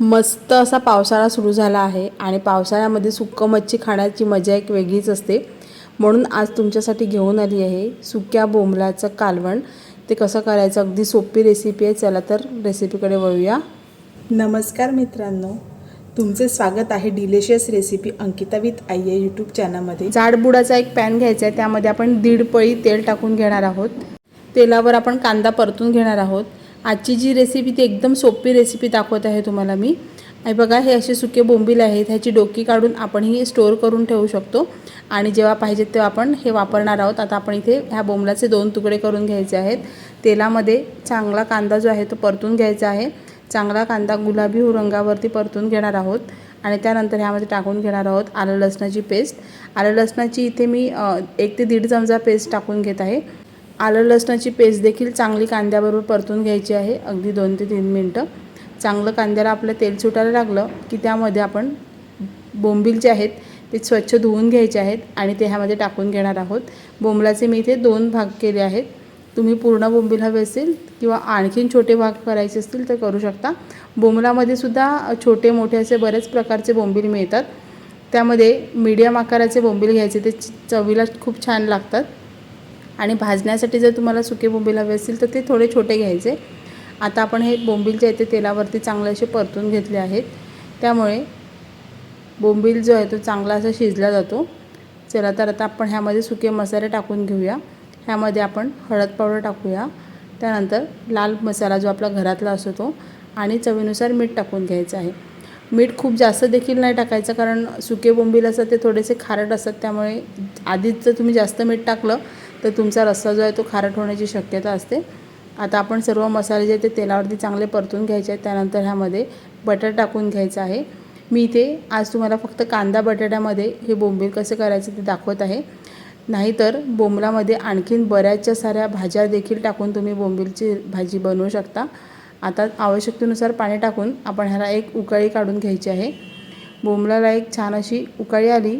मस्त असा पावसाळा सुरू झाला आहे आणि पावसाळ्यामध्ये सुक्कं मच्छी खाण्याची मजा एक वेगळीच असते. म्हणून आज तुमच्यासाठी घेऊन आली आहे सुक्या बोंबलाचं कालवण. ते कसं करायचं? अगदी सोपी रेसिपी आहे. चला तर रेसिपीकडे वळूया. नमस्कार मित्रांनो. तुमचे स्वागत आहे delicious recipe Ankita with Aai या यूट्यूब चॅनलमध्ये जाडबुडाचा एक पॅन घ्यायचा आहे त्यामध्ये आपण दीड पळी तेल टाकून घेणार आहोत. तेलावर आपण कांदा परतून घेणार आहोत. आजची जी रेसिपी ती एकदम सोपी रेसिपी दाखवत आहे तुम्हाला मी. आणि बघा हे असे सुके बोंबील आहेत. ह्याची डोकी काढून आपण ही स्टोअर करून ठेवू शकतो. आणि जेव्हा पाहिजे तेव्हा आपण हे वापरणार आहोत. आता आपण इथे ह्या बोंबलाचे दोन तुकडे करून घ्यायचे आहेत. तेलामध्ये चांगला कांदा जो आहे तो परतून घ्यायचा आहे. चांगला कांदा गुलाबी रंगावरती परतून घेणार आहोत. आणि त्यानंतर ह्यामध्ये टाकून घेणार आहोत आलं लसणाची पेस्ट आलं लसणाची इथे मी एक ते दीड चमचा पेस्ट टाकून घेत आहे. आलं लसणाची पेस्ट देखील चांगली कांद्याबरोबर परतून घ्यायची आहे. अगदी दोन ते तीन मिनटं. चांगलं कांद्याला आपलं तेल सुटायला लागलं की त्यामध्ये आपण बोंबील जे आहेत ते स्वच्छ धुवून घ्यायचे आहेत आणि ते ह्यामध्ये टाकून घेणार आहोत. बोंबलाचे मी इथे दोन भाग केले आहेत. तुम्ही पूर्ण बोंबील हवे असेल किंवा आणखीन छोटे भाग करायचे असतील तर करू शकता. बोंबलामध्ये सुद्धा छोटे मोठे असे बरेच प्रकारचे बोंबील मिळतात. त्यामध्ये मीडियम आकाराचे बोंबील घ्यायचे ते चवीला खूप छान लागतात. आणि भाजण्यासाठी जर तुम्हाला सुके बोंबील हवे असतील तर ते थोडे छोटे घ्यायचे. आता आपण हे बोंबील जे आहे ते तेलावरती चांगले असे परतून घेतले आहेत. त्यामुळे बोंबील जो आहे तो चांगला असा शिजला जातो. चला तर आता आपण ह्यामध्ये सुके मसाले टाकून घेऊया. ह्यामध्ये आपण हळद पावडर टाकूया. त्यानंतर लाल मसाला जो आपला घरातला असतो तो आणि चवीनुसार मीठ टाकून घ्यायचं आहे. मीठ खूप जास्त देखील नाही टाकायचं कारण सुके बोंबील असतात ते थोडेसे खारट असतात. त्यामुळे आधीच जर तुम्ही जास्त मीठ टाकलं तर तुमचा रस्सा जो आहे तो खारट होण्याची शक्यता असते. आता आपण सर्व मसाले जे आहेत ते तेलावरती चांगले परतून घ्यायचे आहेत. त्यानंतर ह्यामध्ये बटर टाकून घ्यायचं आहे. मी इथे आज तुम्हाला फक्त कांदा बटाट्यामध्ये हे बोंबील कसं करायचं ते दाखवत आहे. नाहीतर बोंबलामध्ये आणखीन बऱ्याचशा साऱ्या भाज्या देखील टाकून तुम्ही बोंबीलची भाजी बनवू शकता. आता आवश्यकतेनुसार पाणी टाकून आपण ह्याला एक उकळी काढून घ्यायची आहे. बोंबलाला एक छान अशी उकळी आली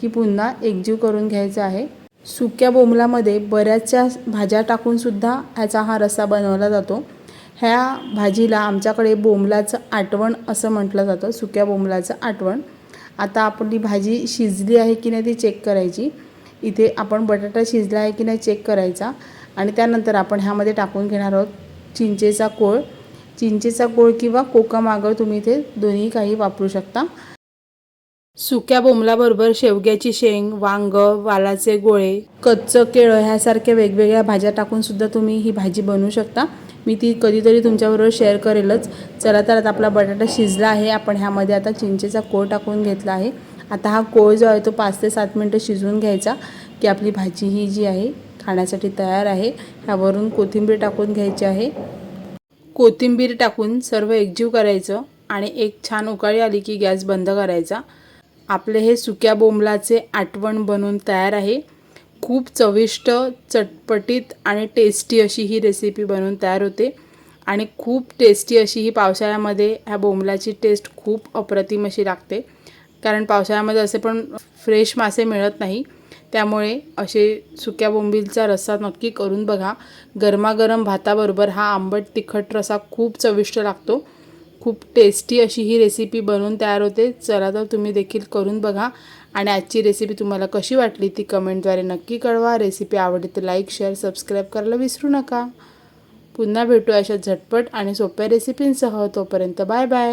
की पुन्हा एकजीव करून घ्यायचा आहे. सुक्या बोंबलामध्ये बऱ्याचशा भाज्या टाकूनसुद्धा ह्याचा हा रस्सा बनवला जातो. ह्या भाजीला आमच्याकडे बोंबलाचं आटवण असं म्हटलं जातं सुक्या बोंबलाचं आटवण आता आपली भाजी शिजली आहे की नाही ती चेक करायची. इथे आपण बटाटा शिजला आहे की नाही चेक करायचा. आणि त्यानंतर आपण ह्यामध्ये टाकून घेणार आहोत चिंचेचा कोळ. चिंचेचा कोळ किंवा कोकम आगळ तुम्ही इथे दोन्ही काही वापरू शकता. सुक्या बोंबलाबरोबर शेवग्याची शेंग वांग वालाचे गोळे कच्चं केळं ह्यासारख्या वेगवेगळ्या भाज्या टाकून सुद्धा तुम्ही ही भाजी बनवू शकता. मी ती कधीतरी तुमच्याबरोबर शेअर करेलच. चला तर आता आपला बटाटा शिजला आहे. आपण ह्यामध्ये आता चिंचेचा कोळ टाकून घेतला आहे. आता हा कोळ जो आहे तो पाच ते सात मिनटं शिजवून घ्यायचा की आपली भाजी ही जी आहे खाण्यासाठी तयार आहे. ह्यावरून कोथिंबीर टाकून घ्यायची आहे. कोथिंबीर टाकून सर्व एकजीव करायचं आणि एक छान उकाळी आली की गॅस बंद करायचा. आपले हे सुक्या बोंबलाचे आठवण बनून तयार आहे. खूप चविष्ट चटपटीत आणि टेस्टी अशी ही रेसिपी बनवून तयार होते. आणि खूप टेस्टी अशी ही पावसाळ्यामध्ये ह्या बोंबलाची टेस्ट खूप अप्रतिम अशी लागते. कारण पावसाळ्यामध्ये असे पण फ्रेश मासे मिळत नाही. त्यामुळे असे सुक्या बोंबीलचा रस्सा नक्की करून बघा. गरमागरम भाताबरोबर हा आंबट तिखट रस्सा खूप चविष्ट लागतो. खूप टेस्टी अशी ही रेसिपी बनवून तयार होते. चला तर तुम्ही देखील करून बघा. आणि आजची रेसिपी तुम्हाला कशी वाटली ती कमेंटद्वारे नक्की कळवा. रेसिपी आवडली तर लाईक शेअर सबस्क्राईब करायला विसरू नका. पुन्हा भेटू अशा झटपट आणि सोप्या रेसिपींसह तोपर्यंत बाय बाय